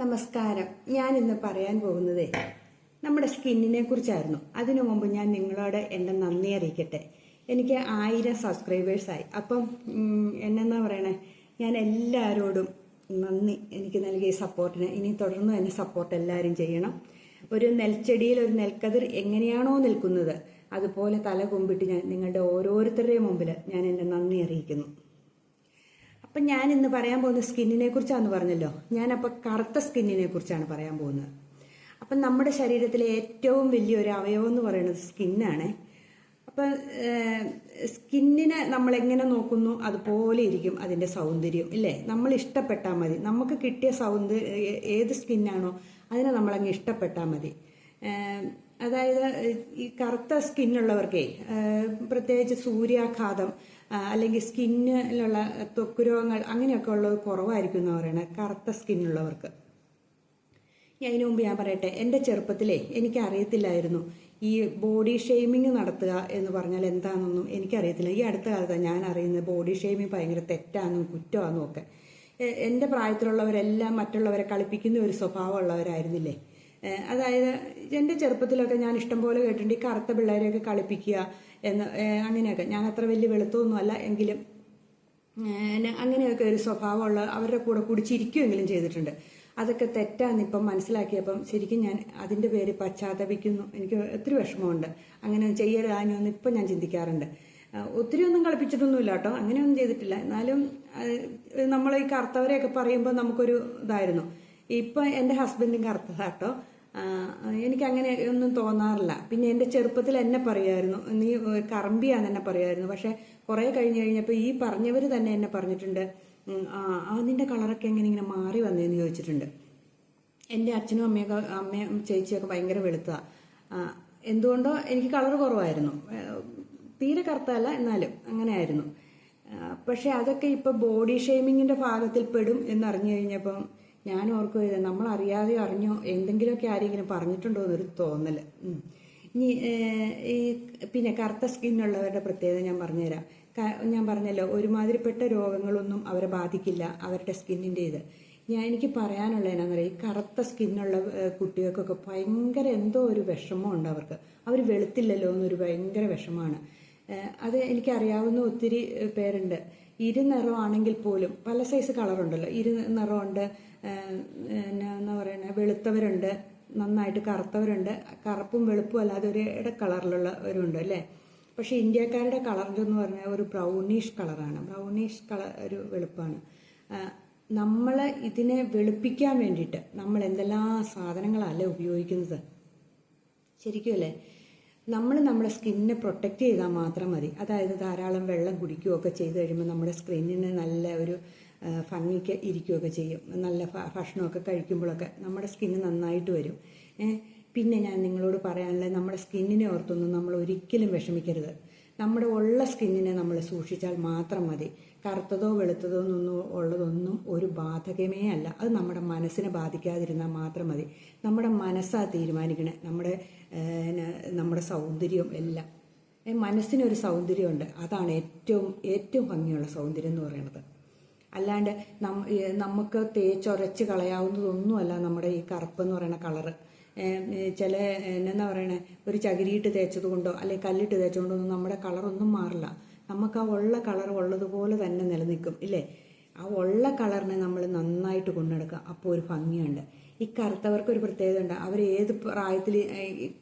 നമസ്കാരം. ഞാൻ ഇന്ന് പറയാൻ പോകുന്നത് നമ്മുടെ സ്കിന്നിനെ കുറിച്ചായിരുന്നു. അതിനു മുമ്പ് ഞാൻ നിങ്ങളോട് എന്റെ നന്ദി അറിയിക്കട്ടെ. എനിക്ക് ആയിരം സബ്സ്ക്രൈബേഴ്സായി അപ്പം എന്നെന്നാ പറയണേ? ഞാൻ എല്ലാവരോടും നന്ദി എനിക്ക് നൽകിയ സപ്പോർട്ടിന് ഇനി തുടർന്ന് എന്നെ സപ്പോർട്ട് എല്ലാവരും ചെയ്യണം. ഒരു നെൽച്ചെടിയിൽ ഒരു നെൽക്കതിർ എങ്ങനെയാണോ നിൽക്കുന്നത് അതുപോലെ തല കുമ്പിട്ട് ഞാൻ നിങ്ങളുടെ ഓരോരുത്തരുടെയും മുമ്പിൽ ഞാൻ എന്റെ നന്ദി അറിയിക്കുന്നു. അപ്പം ഞാൻ ഇന്ന് പറയാൻ പോകുന്ന സ്കിന്നിനെ കുറിച്ചാണെന്ന് പറഞ്ഞല്ലോ. ഞാനപ്പോൾ കറുത്ത സ്കിന്നിനെ കുറിച്ചാണ് പറയാൻ പോകുന്നത്. അപ്പം നമ്മുടെ ശരീരത്തിലെ ഏറ്റവും വലിയൊരു അവയവം എന്ന് പറയുന്നത് സ്കിന്നാണ്. അപ്പം സ്കിന്നിനെ നമ്മൾ എങ്ങനെ നോക്കുന്നു അതുപോലെ ഇരിക്കും അതിന്റെ സൗന്ദര്യം ഇല്ലേ? നമ്മൾ ഇഷ്ടപ്പെട്ടാൽ മതി. നമുക്ക് കിട്ടിയ സൗന്ദര്യ ഏത് സ്കിന്നാണോ അതിനെ നമ്മളങ്ങ് ഇഷ്ടപ്പെട്ടാൽ മതി. അതായത് ഈ കറുത്ത സ്കിന്നുള്ളവർക്കേ പ്രത്യേകിച്ച് സൂര്യാഘാതം അല്ലെങ്കിൽ സ്കിന്നിലുള്ള ത്വക്ക് രോഗങ്ങൾ അങ്ങനെയൊക്കെ ഉള്ളത് കുറവായിരിക്കും എന്ന് പറയുന്നത് കറുത്ത സ്കിന്നുള്ളവർക്ക് ഇതിനു മുമ്പ് ഞാൻ പറയട്ടെ എന്റെ ചെറുപ്പത്തിലേ എനിക്ക് അറിയത്തില്ലായിരുന്നു ഈ ബോഡി ഷെയ്മിങ് നടത്തുക എന്ന് പറഞ്ഞാൽ എന്താണെന്നൊന്നും എനിക്കറിയത്തില്ല. ഈ അടുത്ത കാലത്താണ് ഞാൻ അറിയുന്നത് ബോഡി ഷെയ്മിങ് ഭയങ്കര തെറ്റാണെന്നും കുറ്റമാണെന്നും ഒക്കെ. എന്റെ പ്രായത്തിലുള്ളവരെല്ലാം മറ്റുള്ളവരെ കളിപ്പിക്കുന്ന ഒരു സ്വഭാവമുള്ളവരായിരുന്നില്ലേ അതായത് എന്റെ ചെറുപ്പത്തിലൊക്കെ ഞാൻ ഇഷ്ടം പോലെ കേട്ടിട്ടുണ്ട് ഈ കറുത്ത പിള്ളേരെയൊക്കെ കളിപ്പിക്കുക എന്ന് അങ്ങനെയൊക്കെ. ഞാൻ അത്ര വലിയ വെളുത്തൊന്നുമല്ല എങ്കിലും അങ്ങനെയൊക്കെ ഒരു സ്വഭാവമുള്ള അവരുടെ കൂടെ കൂടി ചിരിക്കുമെങ്കിലും ചെയ്തിട്ടുണ്ട്. അതൊക്കെ തെറ്റാന്ന് ഇപ്പം മനസ്സിലാക്കിയപ്പം ശരിക്കും ഞാൻ അതിന്റെ പേര് പശ്ചാത്തപിക്കുന്നു. എനിക്ക് ഒത്തിരി വിഷമമുണ്ട്. അങ്ങനെ ചെയ്യലാഞ്ഞൊന്നും ഇപ്പം ഞാൻ ചിന്തിക്കാറുണ്ട്. ഒത്തിരി ഒന്നും കളിപ്പിച്ചിട്ടൊന്നുമില്ല കേട്ടോ. അങ്ങനെയൊന്നും ചെയ്തിട്ടില്ല. എന്നാലും നമ്മൾ ഈ കറുത്തവരെയൊക്കെ പറയുമ്പോൾ നമുക്കൊരു ഇതായിരുന്നു. ഇപ്പം എന്റെ ഹസ്ബൻഡും കറുത്തതാട്ടോ എനിക്ക് അങ്ങനെ ഒന്നും തോന്നാറില്ല. പിന്നെ എന്റെ ചെറുപ്പത്തിൽ എന്നെ പറയുമായിരുന്നു നീ കറമ്പിയാന്ന് എന്നെ പറയുമായിരുന്നു പക്ഷെ കുറെ കഴിഞ്ഞു കഴിഞ്ഞപ്പോൾ ഈ പറഞ്ഞവർ തന്നെ എന്നെ പറഞ്ഞിട്ടുണ്ട്. ആ നിന്റെ കളറൊക്കെ എങ്ങനെ ഇങ്ങനെ മാറി വന്നേന്ന് ചോദിച്ചിട്ടുണ്ട്. എന്റെ അച്ഛനും അമ്മയൊക്കെ അമ്മയും ചേച്ചിയൊക്കെ ഭയങ്കര വെളുത്ത എന്തുകൊണ്ടോ എനിക്ക് കളർ കുറവായിരുന്നു. തീരെ കറുത്തല്ല എന്നാലും അങ്ങനെയായിരുന്നു. പക്ഷെ അതൊക്കെ ഇപ്പൊ ബോഡി ഷെയ്മിങ്ങിന്റെ ഭാഗത്തിൽ പെടും എന്നറിഞ്ഞു കഴിഞ്ഞപ്പം ഞാൻ ഓർക്കുക നമ്മൾ അറിയാതെ അറിഞ്ഞോ എന്തെങ്കിലുമൊക്കെ ആരെങ്കിലും പറഞ്ഞിട്ടുണ്ടോ എന്നൊരു തോന്നൽ ഇനി ഈ പിന്നെ കറുത്ത സ്കിന്നുള്ളവരുടെ പ്രത്യേകത ഞാൻ പറഞ്ഞുതരാം. ഞാൻ പറഞ്ഞല്ലോ ഒരുമാതിരിപ്പെട്ട രോഗങ്ങളൊന്നും അവരെ ബാധിക്കില്ല അവരുടെ സ്കിന്നിന്റെ ഇത്. ഞാൻ എനിക്ക് പറയാനുള്ള എന്നാന്നറിയാം? ഈ കറുത്ത സ്കിന്നുള്ള കുട്ടികൾക്കൊക്കെ ഭയങ്കര എന്തോ ഒരു വിഷമമുണ്ട് അവർക്ക്. അവർ വെളുത്തില്ലല്ലോ എന്നൊരു ഭയങ്കര വിഷമമാണ്. അത് എനിക്കറിയാവുന്ന ഒത്തിരി പേരുണ്ട്. ഇരുനിറമാണെങ്കിൽ പോലും പല സൈസ് കളറുണ്ടല്ലോ ഇരുനിറമുണ്ട് എന്നാ എന്നാ പറയുന്നത് വെളുത്തവരുണ്ട് നന്നായിട്ട് കറുത്തവരുണ്ട് കറുപ്പും വെളുപ്പും അല്ലാതെ ഒരു ഇട കളറിലുള്ളവരുണ്ട് അല്ലേ? പക്ഷെ ഇന്ത്യക്കാരുടെ കളർ എന്ന് പറഞ്ഞാൽ ഒരു ബ്രൗണിഷ് കളറാണ് ബ്രൗണിഷ് കളർ ഒരു വെളുപ്പാണ്. നമ്മൾ ഇതിനെ വെളുപ്പിക്കാൻ വേണ്ടിയിട്ട് നമ്മൾ എന്തെല്ലാം സാധനങ്ങളല്ലേ ഉപയോഗിക്കുന്നത്? ശരിക്കും അല്ലേ? നമ്മൾ നമ്മുടെ സ്കിന്നിനെ പ്രൊട്ടക്റ്റ് ചെയ്താൽ മാത്രം മതി. അതായത് ധാരാളം വെള്ളം കുടിക്കുകയൊക്കെ ചെയ്ത് കഴിയുമ്പോൾ നമ്മുടെ സ്കിന്നിന് നല്ല ഒരു ഭംഗിക്ക് ഇരിക്കുകയൊക്കെ ചെയ്യും. നല്ല ഭക്ഷണമൊക്കെ കഴിക്കുമ്പോഴൊക്കെ നമ്മുടെ സ്കിന്ന് നന്നായിട്ട് വരും. പിന്നെ ഞാൻ നിങ്ങളോട് പറയാനുള്ളത് നമ്മുടെ സ്കിന്നിനെ ഓർത്തൊന്നും നമ്മൾ ഒരിക്കലും വിഷമിക്കരുത്. നമ്മുടെ ഉള്ള സ്കിന്നിനെ നമ്മൾ സൂക്ഷിച്ചാൽ മാത്രം മതി. കറുത്തതോ വെളുത്തതോ എന്നൊന്നും ഉള്ളതൊന്നും ഒരു ബാധകമേ അല്ല. അത് നമ്മുടെ മനസ്സിനെ ബാധിക്കാതിരുന്നാൽ മാത്രം മതി. നമ്മുടെ മനസ്സാ തീരുമാനിക്കണേ. നമ്മുടെ നമ്മുടെ സൗന്ദര്യം എല്ലാം. മനസ്സിനൊരു സൗന്ദര്യമുണ്ട്. അതാണ് ഏറ്റവും ഏറ്റവും ഭംഗിയുള്ള സൗന്ദര്യം എന്ന് പറയുന്നത്. അല്ലാണ്ട് നമുക്ക് തേച്ചൊരച്ച് കളയാവുന്നതൊന്നുമല്ല നമ്മുടെ ഈ കറുപ്പ് എന്ന് പറയുന്ന കളറ്. ചില എന്നാ പറയണേ ഒരു ചകിരിയിട്ട് തേച്ചത് കൊണ്ടോ അല്ലെങ്കിൽ കല്ലിട്ട് തേച്ചതുകൊണ്ടോ ഒന്നും നമ്മുടെ കളറൊന്നും മാറില്ല. നമുക്ക് ആ ഉള്ള കളർ ഉള്ളതുപോലെ തന്നെ നിലനിൽക്കും ഇല്ലേ? ആ ഉള്ള കളറിനെ നമ്മൾ നന്നായിട്ട് കൊണ്ടെടുക്കുക. അപ്പോൾ ഒരു ഭംഗിയുണ്ട്. ഈ കറുത്തവർക്ക് ഒരു പ്രത്യേകത ഉണ്ട് അവർ ഏത് പ്രായത്തിൽ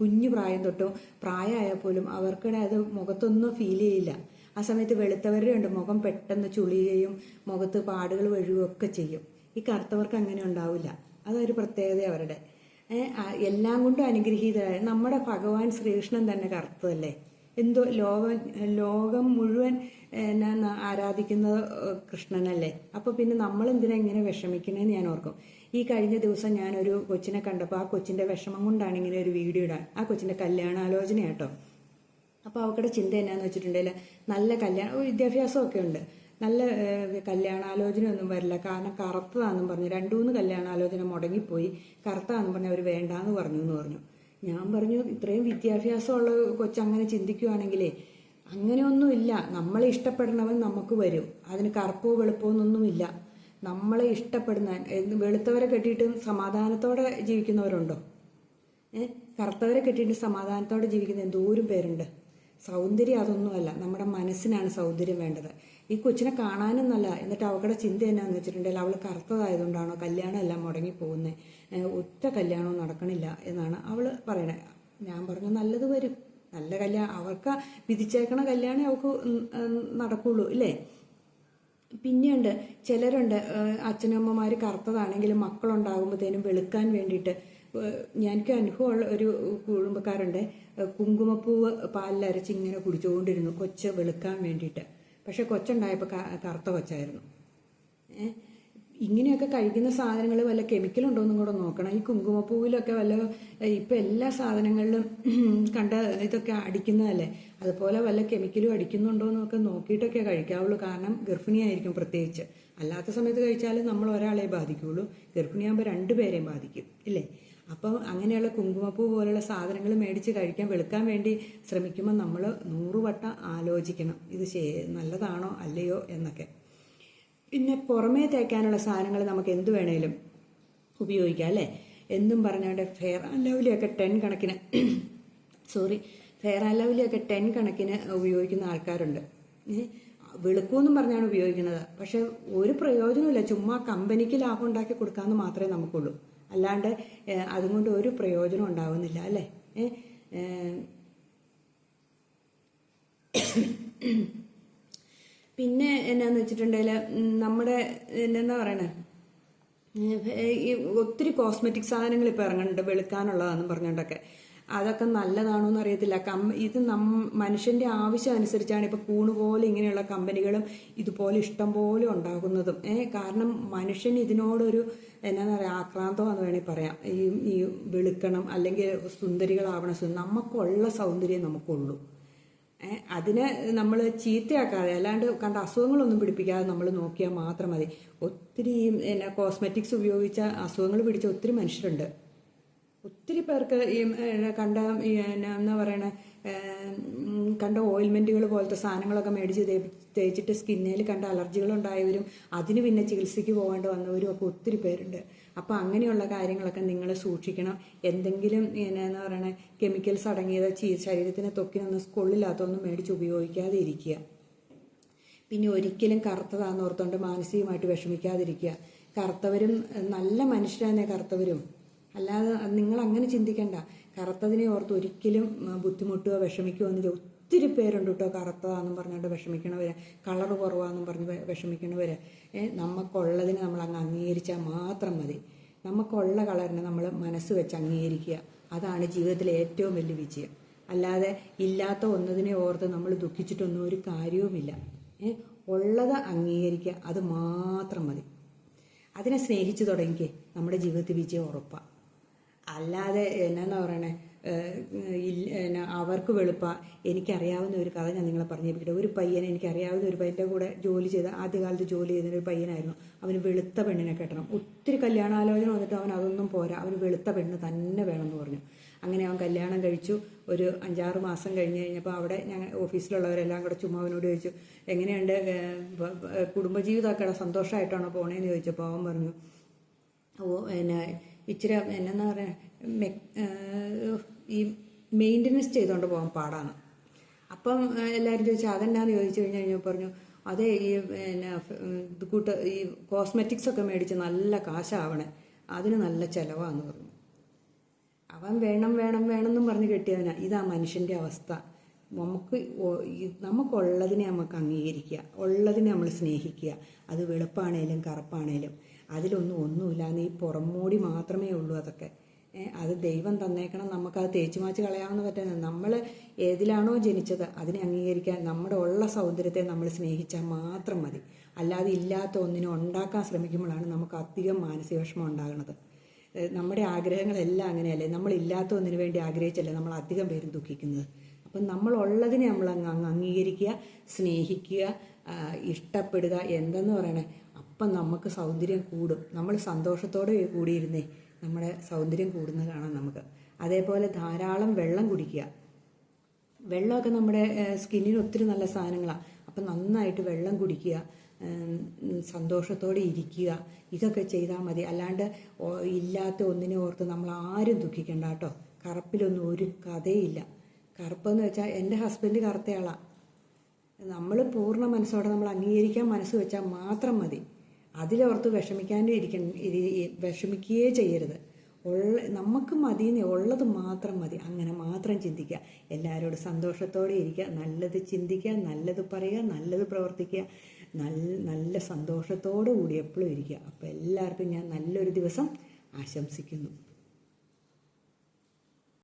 കുഞ്ഞു പ്രായം തൊട്ടോ പ്രായമായാൽ പോലും അവർക്കിടെ അത് മുഖത്തൊന്നും ഫീൽ ചെയ്യില്ല. ആ സമയത്ത് വെളുത്തവരുടെ ഉണ്ട്. മുഖം പെട്ടെന്ന് ചുളിയുകയും മുഖത്ത് പാടുകൾ വഴുകുകയും ഒക്കെ ചെയ്യും. ഈ കറുത്തവർക്ക് അങ്ങനെ ഉണ്ടാവില്ല. അതൊരു പ്രത്യേകത അവരുടെ. എല്ലാം കൊണ്ടും അനുഗ്രഹീതരായ നമ്മുടെ ഭഗവാൻ ശ്രീകൃഷ്ണൻ തന്നെ കറുത്തതല്ലേ? എന്തോ ലോകം ലോകം മുഴുവൻ എന്നാ ആരാധിക്കുന്ന ആരാധിക്കുന്നത് കൃഷ്ണനല്ലേ? അപ്പോൾ പിന്നെ നമ്മൾ എന്തിനാ ഇങ്ങനെ വിഷമിക്കണേന്ന് ഞാൻ ഓർക്കും. ഈ കഴിഞ്ഞ ദിവസം ഞാനൊരു കൊച്ചിനെ കണ്ടപ്പോൾ ആ കൊച്ചിന്റെ വിഷമം കൊണ്ടാണ് ഇങ്ങനെ ഒരു വീഡിയോ ഇടാൻ ആ കൊച്ചിന്റെ കല്യാണാലോചന കേട്ടോ അപ്പോൾ അവക്കടെ ചിന്ത എന്നാന്ന് വെച്ചിട്ടുണ്ടെങ്കിൽ നല്ല കല്യാണം വിദ്യാഭ്യാസമൊക്കെ ഉണ്ട്. നല്ല ഏഹ്, കല്യാണാലോചന ഒന്നും വരില്ല. കാരണം കറുത്തതാണെന്നും പറഞ്ഞു. രണ്ടു മൂന്ന് കല്യാണാലോചന മുടങ്ങിപ്പോയി. കറുത്താന്ന് പറഞ്ഞു അവർ വേണ്ടാന്ന് പറഞ്ഞു എന്ന് പറഞ്ഞു. ഞാൻ പറഞ്ഞു ഇത്രയും വിദ്യാഭ്യാസമുള്ള കൊച്ചങ്ങനെ ചിന്തിക്കുകയാണെങ്കിലേ അങ്ങനെയൊന്നുമില്ല. നമ്മളെ ഇഷ്ടപ്പെടണവൻ നമുക്ക് വരും. അതിന് കറുപ്പോ വെളുപ്പോ എന്നൊന്നുമില്ല നമ്മളെ ഇഷ്ടപ്പെടുന്ന വെളുത്തവരെ കെട്ടിയിട്ട് സമാധാനത്തോടെ ജീവിക്കുന്നവരുണ്ടോ? ഏ കറുത്തവരെ കെട്ടിയിട്ട് സമാധാനത്തോടെ ജീവിക്കുന്ന എന്തോരം പേരുണ്ട്. സൗന്ദര്യം അതൊന്നുമല്ല. നമ്മുടെ മനസ്സിനാണ് സൗന്ദര്യം വേണ്ടത്. ഈ കൊച്ചിനെ കാണാനും നല്ല എന്നിട്ട് അവളുടെ ചിന്ത എന്നാന്ന് വെച്ചിട്ടുണ്ടെങ്കിൽ അവൾ കറുത്തതായതുകൊണ്ടാണോ കല്യാണം എല്ലാം മുടങ്ങി പോകുന്നത് ഒറ്റ കല്യാണവും നടക്കണില്ല എന്നാണ് അവൾ പറയണേ. ഞാൻ പറഞ്ഞു നല്ലത് വരും. നല്ല കല്യാണം അവർക്ക് വിധിച്ചേക്കണ കല്യാണം അവൾക്ക് നടക്കുള്ളൂ ഇല്ലേ? പിന്നെയുണ്ട് ചിലരുണ്ട് അച്ഛനമ്മമാർ കറുത്തതാണെങ്കിലും മക്കളുണ്ടാകുമ്പോഴത്തേനും വെളുക്കാൻ വേണ്ടിയിട്ട് എനിക്ക് അനുഭവമുള്ള ഒരു കുടുംബക്കാരുണ്ട്. കുങ്കുമപ്പൂവ് പാലിലരച്ച് ഇങ്ങനെ കുടിച്ചുകൊണ്ടിരുന്നു കൊച്ച് വെളുക്കാൻ വേണ്ടിയിട്ട്. പക്ഷെ കൊച്ചുണ്ടായപ്പോൾ കറുത്ത കൊച്ചായിരുന്നു. ഇങ്ങനെയൊക്കെ കഴിക്കുന്ന സാധനങ്ങൾ വല്ല കെമിക്കൽ ഉണ്ടോയെന്നും കൂടെ നോക്കണം. ഈ കുങ്കുമപ്പൂവിലൊക്കെ വല്ല ഇപ്പം എല്ലാ സാധനങ്ങളിലും കണ്ട ഇതൊക്കെ അടിക്കുന്നതല്ലേ? അതുപോലെ വല്ല കെമിക്കലും അടിക്കുന്നുണ്ടോ എന്നൊക്കെ നോക്കിയിട്ടൊക്കെ കഴിക്കാവുള്ളൂ. കാരണം ഗർഭിണിയായിരിക്കും പ്രത്യേകിച്ച്. അല്ലാത്ത സമയത്ത് കഴിച്ചാൽ നമ്മൾ ഒരാളെ ബാധിക്കുകയുള്ളൂ ഗർഭിണിയാകുമ്പോൾ രണ്ടുപേരെയും ബാധിക്കും. ഇല്ലേ? അപ്പം അങ്ങനെയുള്ള കുങ്കുമപ്പൂ പോലുള്ള സാധനങ്ങൾ മേടിച്ച് കഴിക്കാൻ വെളുക്കാൻ വേണ്ടി ശ്രമിക്കുമ്പോൾ നമ്മൾ നൂറുവട്ടം ആലോചിക്കണം ഇത് നല്ലതാണോ അല്ലയോ എന്നൊക്കെ. പിന്നെ പുറമേ തേക്കാനുള്ള സാധനങ്ങൾ നമുക്ക് എന്ത് വേണേലും ഉപയോഗിക്കാം അല്ലേ? എന്നും പറഞ്ഞുകൊണ്ട് ഫെയർ ആൻഡ് ലവ്ലിയൊക്കെ ടെൻ കണക്കിന് സോറി ഫെയർ ആൻഡ് ലവ്ലിയൊക്കെ ടെൻ കണക്കിന് ഉപയോഗിക്കുന്ന ആൾക്കാരുണ്ട്. വെളുക്കുമെന്നും പറഞ്ഞാണ് ഉപയോഗിക്കുന്നത്. പക്ഷെ ഒരു പ്രയോജനമില്ല ചുമ്മാ കമ്പനിക്ക് ലാഭം ഉണ്ടാക്കി കൊടുക്കാമെന്ന് മാത്രമേ നമുക്കുള്ളൂ. അല്ലാണ്ട് അതുകൊണ്ട് ഒരു പ്രയോജനം ഉണ്ടാവുന്നില്ല അല്ലേ? പിന്നെ എന്നാന്ന് വെച്ചിട്ടുണ്ടെങ്കിൽ നമ്മുടെ എന്താ പറയണേ? ഈ ഒത്തിരി കോസ്മെറ്റിക് സാധനങ്ങൾ ഇപ്പോൾ ഇറങ്ങുന്നുണ്ട് വെളുക്കാനുള്ളതാണെന്ന് പറഞ്ഞുകൊണ്ടൊക്കെ അതൊക്കെ നല്ലതാണോ എന്ന് അറിയത്തില്ല. കം ഇത് നം മനുഷ്യന്റെ ആവശ്യം അനുസരിച്ചാണ് ഇപ്പോൾ കൂണ് പോലെ ഇങ്ങനെയുള്ള കമ്പനികളും ഇതുപോലെ ഇഷ്ടം പോലെ ഉണ്ടാകുന്നതും. കാരണം മനുഷ്യൻ ഇതിനോടൊരു എന്നാന്ന് പറയുക ആക്രാന്തം എന്ന് വേണമെങ്കിൽ പറയാം. ഈ ഈ വെളുക്കണം അല്ലെങ്കിൽ സുന്ദരികളാവണം നമുക്കുള്ള സൗന്ദര്യം നമുക്കുള്ളൂ. അതിനെ നമ്മൾ ചീത്തയാക്കാതെ അല്ലാണ്ട് കണ്ട അസുഖങ്ങളൊന്നും പിടിപ്പിക്കാതെ നമ്മൾ നോക്കിയാൽ മാത്രം മതി. ഒത്തിരി എന്നാ കോസ്മെറ്റിക്സ് ഉപയോഗിച്ച അസുഖങ്ങൾ പിടിച്ച ഒത്തിരി മനുഷ്യരുണ്ട്. ഒത്തിരി പേർക്ക് ഈ കണ്ട എന്നാ പറയണ കണ്ട ഓയിൽമെന്റുകൾ പോലത്തെ സാധനങ്ങളൊക്കെ മേടിച്ച് തേച്ചിട്ട് സ്കിന്നിൽ കണ്ട അലർജികൾ ഉണ്ടായവരും അതിന് പിന്നെ ചികിത്സയ്ക്ക് പോകേണ്ടി വന്നവരും ഒക്കെ ഒത്തിരി പേരുണ്ട്. അപ്പോൾ അങ്ങനെയുള്ള കാര്യങ്ങളൊക്കെ നിങ്ങൾ സൂക്ഷിക്കണം. എന്തെങ്കിലും എന്നാ പറയണ കെമിക്കൽസ് അടങ്ങിയത് ശരീരത്തിന് തൊക്കിനൊന്നും കൊള്ളില്ലാത്തൊന്നും മേടിച്ച് ഉപയോഗിക്കാതെ ഇരിക്കുക പിന്നെ ഒരിക്കലും കറുത്തതാന്ന് ഓർത്തുകൊണ്ട് മാനസികമായിട്ട് വിഷമിക്കാതിരിക്കുക. കറുത്തവരും നല്ല മനുഷ്യരാണ് കറുത്തവരും. അല്ലാതെ നിങ്ങൾ അങ്ങനെ ചിന്തിക്കണ്ട. കറുത്തതിനെ ഓർത്ത് ഒരിക്കലും ബുദ്ധിമുട്ടുക വിഷമിക്കുകയോ എന്ന് ഒത്തിരി പേരുണ്ട് കേട്ടോ കറുത്തതാണെന്നും പറഞ്ഞുകൊണ്ട് വിഷമിക്കണവര് കളർ കുറവാണെന്നും പറഞ്ഞ് വിഷമിക്കണവര്. നമുക്കുള്ളതിനെ നമ്മൾ അങ്ങ് അംഗീകരിച്ചാൽ മാത്രം മതി. നമുക്കുള്ള കളറിനെ നമ്മൾ മനസ്സ് വെച്ച് അംഗീകരിക്കുക. അതാണ് ജീവിതത്തിലെ ഏറ്റവും വലിയ വിജയം. അല്ലാതെ ഇല്ലാത്ത ഒന്നതിനെ ഓർത്ത് നമ്മൾ ദുഃഖിച്ചിട്ടൊന്നും ഒരു കാര്യവുമില്ല. ഉള്ളത് അംഗീകരിക്കുക അത് മാത്രം മതി. അതിനെ സ്നേഹിച്ചു തുടങ്ങിക്കേ. നമ്മുടെ ജീവിതത്തിൽ വിജയം ഉറപ്പാണ് അല്ലാതെ എന്നാന്ന് പറയണേ? അവർക്ക് വെളുപ്പ. എനിക്കറിയാവുന്ന ഒരു കഥ ഞാൻ നിങ്ങളെ പറഞ്ഞേപ്പിക്കട്ടെ. ഒരു പയ്യൻ എനിക്കറിയാവുന്ന ഒരു പയ്യന്റെ കൂടെ ജോലി ചെയ്ത ആദ്യകാലത്ത് ജോലി ചെയ്യുന്ന ഒരു പയ്യനായിരുന്നു. അവന് വെളുത്ത പെണ്ണിനെ കെട്ടണം. ഒത്തിരി കല്യാണാലോചന വന്നിട്ട് അവൻ അതൊന്നും പോരാ. അവന് വെളുത്ത പെണ്ണ് തന്നെ വേണമെന്ന് പറഞ്ഞു. അങ്ങനെ അവൻ കല്യാണം കഴിച്ചു. ഒരു അഞ്ചാറ് മാസം കഴിഞ്ഞ് കഴിഞ്ഞപ്പോൾ അവിടെ ഞങ്ങൾ ഓഫീസിലുള്ളവരെല്ലാം കൂടെ ചുമ്മാ അവനോട് ചോദിച്ചു എങ്ങനെയുണ്ട്? കുടുംബജീവിതമൊക്കെ സന്തോഷമായിട്ടാണോ പോണേന്ന് ചോദിച്ചപ്പോൾ അവൻ പറഞ്ഞു ഓ പിന്നെ ഇച്ചിരി എന്നാ പറയുക ഈ മെയിന്റനൻസ് ചെയ്തുകൊണ്ട് പോകാൻ പാടാണ്. അപ്പം എല്ലാവരും ചോദിച്ചു അതെന്നാന്ന് ചോദിച്ചു കഴിഞ്ഞ് ഞാൻ പറഞ്ഞു അതെ ഈ പിന്നെ കൂട്ട ഈ കോസ്മെറ്റിക്സ് ഒക്കെ മേടിച്ച് നല്ല കാശാവണേ അതിന് നല്ല ചിലവാന്ന് പറഞ്ഞു. അവൻ വേണം വേണം വേണമെന്നും പറഞ്ഞ് കെട്ടിയവനാ. ഇതാ മനുഷ്യന്റെ അവസ്ഥ. നമുക്ക് നമുക്കുള്ളതിനെ നമുക്ക് അംഗീകരിക്കുക. ഉള്ളതിനെ നമ്മൾ സ്നേഹിക്കുക. അത് വെളുപ്പാണേലും കറുപ്പാണേലും. അതിലൊന്നും ഒന്നുമില്ല. ഈ പുറംമൂടി മാത്രമേ ഉള്ളൂ അതൊക്കെ. അത് ദൈവം തന്നേക്കണം. നമുക്കത് തേച്ചു മാച്ച് കളയാവുന്ന പറ്റുന്നത് നമ്മൾ ഏതിലാണോ ജനിച്ചത് അതിനെ അംഗീകരിക്കാൻ നമ്മുടെ ഉള്ള സൗന്ദര്യത്തെ നമ്മൾ സ്നേഹിച്ചാൽ മാത്രം മതി. അല്ലാതെ ഇല്ലാത്ത ഒന്നിനെ ഉണ്ടാക്കാൻ ശ്രമിക്കുമ്പോഴാണ് നമുക്ക് അധികം മാനസിക വിഷമം ഉണ്ടാകുന്നത്. നമ്മുടെ ആഗ്രഹങ്ങളെല്ലാം അങ്ങനെയല്ലേ? നമ്മൾ ഇല്ലാത്ത ഒന്നിനു വേണ്ടി ആഗ്രഹിച്ചല്ലേ നമ്മൾ അധികം പേരും ദുഃഖിക്കുന്നത്? അപ്പം നമ്മളുള്ളതിനെ നമ്മൾ അങ്ങ് അംഗീകരിക്കുക സ്നേഹിക്കുക ഇഷ്ടപ്പെടുക എന്തെന്ന് പറയണേ? അപ്പം നമുക്ക് സൗന്ദര്യം കൂടും. നമ്മൾ സന്തോഷത്തോടെ കൂടിയിരുന്നേ. നമ്മുടെ സൗന്ദര്യം കൂടുന്നത് കാണാം നമുക്ക്. അതേപോലെ ധാരാളം വെള്ളം കുടിക്കുക. വെള്ളമൊക്കെ നമ്മുടെ സ്കിന്നിന് ഒത്തിരി നല്ല സാധനങ്ങളാണ് അപ്പം നന്നായിട്ട് വെള്ളം കുടിക്കുക സന്തോഷത്തോടെ ഇരിക്കുക ഇതൊക്കെ ചെയ്താൽ മതി. അല്ലാണ്ട് ഇല്ലാത്ത ഒന്നിനെ ഓർത്ത് നമ്മൾ ആരും ദുഃഖിക്കണ്ട കേട്ടോ. കറുപ്പിലൊന്നും ഒരു കഥയില്ല. കറുപ്പെന്ന് വെച്ചാൽ എന്റെ ഹസ്ബൻഡ് കറുത്തയാളാണ് നമ്മൾ പൂർണ മനസ്സോടെ നമ്മൾ അംഗീകരിക്കാൻ മനസ്സ് വെച്ചാൽ മാത്രം മതി. അതിലോർത്ത് വിഷമിക്കാണ്ടേ ഇരിക്ക ഇരി- വിഷമിക്കുകയേ ചെയ്യരുത്. ഉള്ള നമുക്ക് മതി ഉള്ളത് മാത്രം മതി. അങ്ങനെ മാത്രം ചിന്തിക്കുക. എല്ലാവരോടും സന്തോഷത്തോടെ ഇരിക്കുക. നല്ലത് ചിന്തിക്കുക നല്ലത് പറയുക നല്ലത് പ്രവർത്തിക്കുക. നല്ല നല്ല സന്തോഷത്തോടു കൂടി എപ്പോഴും ഇരിക്കുക. അപ്പോൾ എല്ലാവർക്കും ഞാൻ നല്ലൊരു ദിവസം ആശംസിക്കുന്നു.